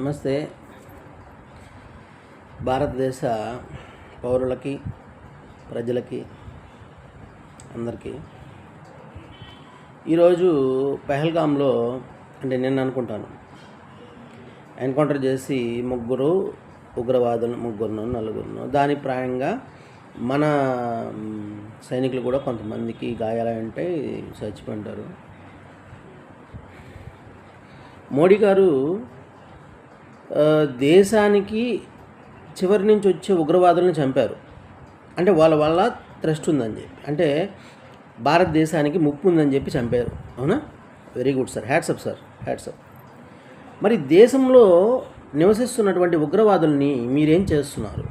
నమస్తే. భారతదేశ పౌరులకి ప్రజలకి అందరికీ. ఈరోజు పెహల్గాంలో అంటే నేను అనుకుంటాను ఎన్కౌంటర్ చేసి ముగ్గురు ఉగ్రవాదులు ముగ్గురును నలుగురును దాని ప్రాయంగా మన సైనికులు కూడా కొంతమందికి గాయాలంటే చచ్చిపోయింటారు. మోడీ గారు దేశానికి చివరి నుంచి వచ్చే ఉగ్రవాదులను చంపారు. అంటే వాళ్ళ వల్ల ట్రస్ట్ ఉందని చెప్పి. అంటే భారతదేశానికి ముప్పు ఉందని చెప్పి చంపారు. అవునా? Very good sir hats off sir hats off మరి దేశంలో నివసిస్తున్నటువంటి ఉగ్రవాదుల్ని మీరేం చేస్తున్నారు?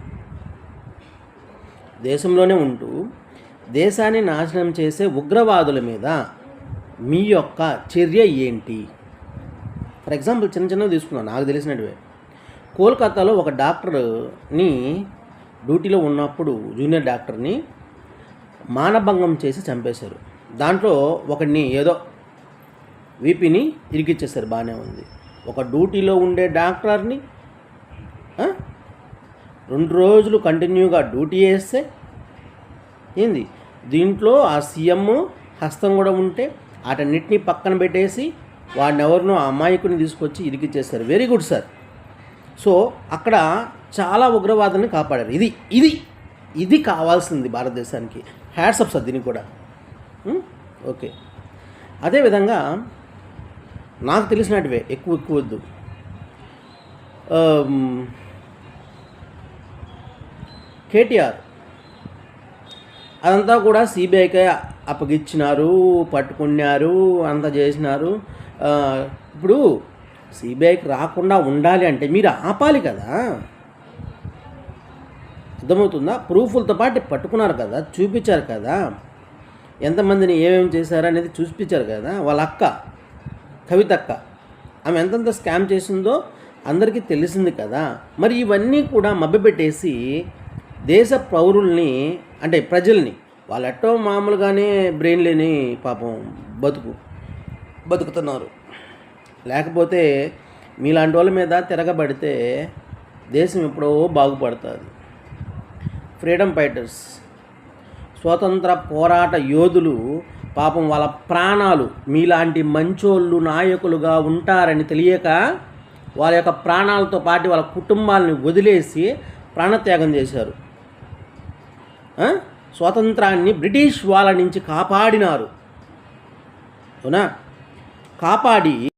దేశంలోనే ఉంటూ దేశాన్ని నాశనం చేసే ఉగ్రవాదుల మీద మీ యొక్క చర్య ఏంటి? ఫర్ ఎగ్జాంపుల్ చిన్న చిన్నవి తీసుకున్నాను నాకు తెలిసినటువే. కోల్కతాలో ఒక డాక్టర్ని డ్యూటీలో ఉన్నప్పుడు జూనియర్ డాక్టర్ని మానభంగం చేసి చంపేశారు. దాంట్లో ఒకడిని ఏదో వీపీని ఇరికిచ్చేశారు బాగానే ఉంది. ఒక డ్యూటీలో ఉండే డాక్టర్ని రెండు రోజులు కంటిన్యూగా డ్యూటీ చేస్తే ఏంది? దీంట్లో ఆ సీఎం హస్తం కూడా ఉంటే వాటన్నిటిని పక్కన పెట్టేసి వాడినెవరినో ఆ అమాయకుని తీసుకొచ్చి ఇరికిచ్చేస్తారు వెరీ గుడ్ సార్. సో అక్కడ చాలా ఉగ్రవాదాన్ని కాపాడారు. ఇది ఇది ఇది కావాల్సింది భారతదేశానికి. హ్యాట్సప్ సార్ దీనికి కూడా. ఓకే. అదేవిధంగా నాకు తెలిసినట్టువే ఎక్కువ ఎక్కువ వద్దు. కేటీఆర్. అదంతా కూడా సిబిఐకే అప్పగిచ్చినారు పట్టుకున్నారు అంతా చేసినారు. ఇప్పుడు సిబిఐకి రాకుండా ఉండాలి అంటే మీరు ఆపాలి కదా. అర్థమవుతుందా? ప్రూఫ్లతో పాటు పట్టుకున్నారు కదా చూపించారు కదా. ఎంతమందిని ఏమేమి చేశారు అనేది చూపించారు కదా వాళ్ళ అక్క కవితక్క ఆమె ఎంతెంత స్కామ్ చేసిందో అందరికీ తెలిసింది కదా. మరి ఇవన్నీ కూడా మభ్యపెట్టేసి దేశ పౌరుల్ని అంటే ప్రజల్ని వాళ్ళు ఎట్టో మామూలుగానే బ్రెయిన్ లేని పాపం బతుకు బతుకుతున్నారు. లేకపోతే మీలాంటి వాళ్ళ మీద తిరగబడితే దేశం ఎప్పుడో బాగుపడుతుంది. ఫ్రీడమ్ ఫైటర్స్ స్వతంత్ర పోరాట యోధులు పాపం వాళ్ళ ప్రాణాలు మీలాంటి మంచోళ్ళు నాయకులుగా ఉంటారని తెలియక వాళ్ళ యొక్క ప్రాణాలతో పాటు వాళ్ళ కుటుంబాలని వదిలేసి ప్రాణత్యాగం చేశారు. స్వాతంత్రాన్ని బ్రిటిష్ వాళ్ళ నుంచి కాపాడినారు. అవునా? కాపాడి